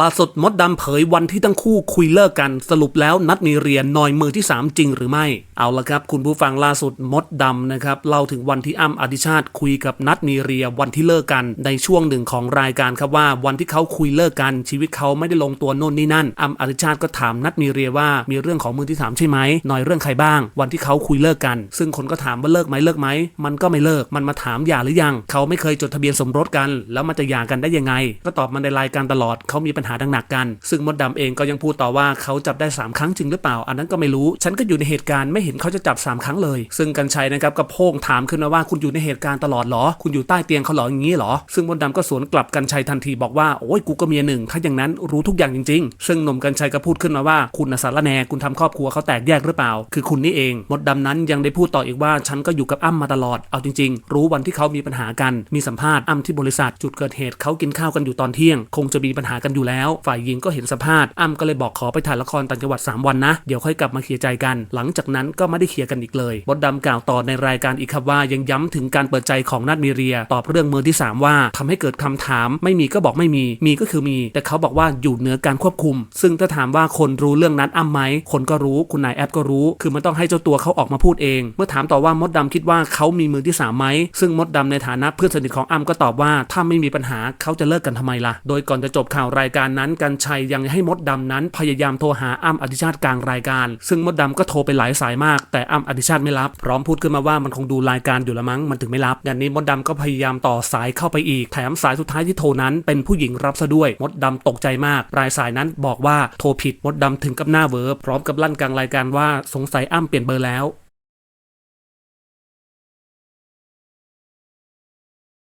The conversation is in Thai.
ล่าสุดมดดำเผยวันที่ทั้งคู่คุยเลิกกันสรุปแล้วนัดมีเรียนนอยมือที่ 3 จริงหรือไม่ เอาละครับ คุณผู้ฟังล่าสุดมดดำนะครับเล่าถึงวันที่อ้ำอธิชาติคุยกับนัดมีเรียวันที่เลิกกันในช่วงหนึ่งของรายการครับว่าวันที่เขาคุยเลิกกันชีวิตเขาไม่ได้ลงตัวโน่นนี่นั่นอ้ำอธิชาติก็ถามนัดมีเรียว่ามีเรื่องของมือที่สามใช่ไหมนอยเรื่องใครบ้าง วันที่เขาคุยเลิกกัน ซึ่งคนก็ถามว่าเลิกไหมเลิกไหมมันก็ไม่เลิกมันมาถามหย่าหรือยัง เขาไม่เคยจดทะเบียนสมรสกัน แล้วมันจะหย่ากันได้ยังไง ก็ตอบมันในรายการตลอดเขามีปัญหาดังหนักกัน ซึ่งมดดำเองก็ยังพูดต่อว่าเขาจับได้ 3 ครั้งจริงหรือเปล่า อันนั้นก็ไม่รู้ ฉันก็อยู่ในเหตุการณ์ไม่เห็นเขาจะจับ 3 ครั้งเลย ซึ่งกันชัยนะครับก็โพ่งถามขึ้นมาว่าคุณอยู่ในเหตุการณ์ตลอดเหรอ คุณอยู่ใต้เตียงเขาหรออย่างนี้เหรอ ซึ่งมดดำก็สวนกลับกันชัยทันทีบอกว่าโอ้ยกูก็เมียหนึ่งถ้าอย่างนั้นรู้ทุกอย่างจริง ๆ ซึ่งหนุ่มกันชัยก็พูดขึ้นมาว่าคุณนะสารแนคุณทำครอบครัวเขาแตกแยกหรือเปล่า คือคุณนี่เองมดดำนั้นยังได้พูดต่ออีกว่าฉันก็อยู่กับอ้ำมาตลอดเอาจริง ๆ รู้วันที่เขามีปัญหากันมีสัมภาษณ์อ้ำที่บริษัทจุดเกิดเหตุเขากินข้าวกันอยู่ตอนเที่ยง คงจะมีปัญหากันอยู่แล้วฝ่ายหญิงก็เห็นสภาพอ้ำก็เลยบอกขอไปถ่ายละครต่างจังหวัด 3 วันนะ เดี๋ยวค่อยกลับมาเคลียร์ใจกัน หลังจากนั้นก็ไม่ได้เคลียร์กันอีกเลยมดดำกล่าวต่อในรายการอีกครับว่ายังย้ำถึงการเปิดใจของนัดมีเรีย ตอบเรื่องมือที่ 3 ว่าทำให้เกิดคำถาม ไม่มีก็บอกไม่มี มีก็คือมี แต่เขาบอกว่าอยู่เหนือการควบคุม ซึ่งถ้าถามว่าคนรู้เรื่องนั้นอ้ำไหมคนก็รู้คุณนายแอปก็รู้ คือมันต้องให้เจ้าตัวเขาออกมาพูดเอง เมื่อถามต่อว่ามดดำคิดว่าเขามีมือที่สามไหมซึ่งมดดำในฐานะเพื่อนสนิทของอ้ำก็ตอบว่าถ้าไม่มีปัญหาเขาจะเลิกกันทำไมล่ะ โดยก่อนจะจบข่าวรายการการนั้นกันชัยยังให้มดดำนั้น พยายามโทรหาอ้ำอธิชาติกลางรายการ ซึ่งมดดำก็โทรไปหลายสายมาก แต่อ้ำอธิชาติไม่รับ พร้อมพูดขึ้นมาว่ามันคงดูรายการอยู่ละมั้งมันถึงไม่รับงานนี้มดดำก็พยายามต่อสายเข้าไปอีกแถมสายสุดท้ายที่โทรนั้นเป็นผู้หญิงรับซะด้วยมดดำตกใจมากรายสายนั้นบอกว่าโทรผิดมดดำถึงกับหน้าเวอร์พร้อมกับลั่นกลางรายการว่าสงสัยอ้ำเปลี่ยนเบอร์แล้ว